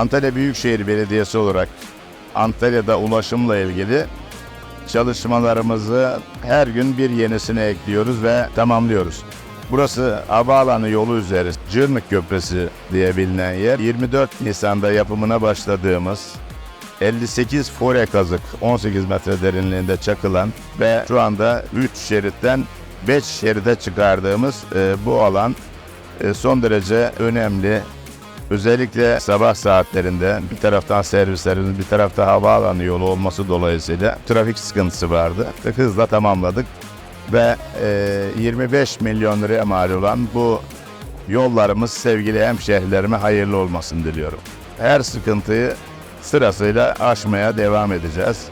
Antalya Büyükşehir Belediyesi olarak Antalya'da ulaşımla ilgili çalışmalarımızı her gün bir yenisine ekliyoruz ve tamamlıyoruz. Burası havaalanı yolu üzeri Cırmık Köprüsü diye bilinen yer. 24 Nisan'da yapımına başladığımız 58 fore kazık 18 metre derinliğinde çakılan ve şu anda 3 şeritten 5 şeride çıkardığımız e, bu alan e, son derece önemli. Özellikle sabah saatlerinde bir taraftan servislerimiz bir tarafta havaalanı yolu olması dolayısıyla trafik sıkıntısı vardı. Hızla tamamladık ve e, 25 milyon liraya mal olan bu yollarımız sevgili hemşehrilerime hayırlı olmasını diliyorum. Her sıkıntıyı sırasıyla aşmaya devam edeceğiz.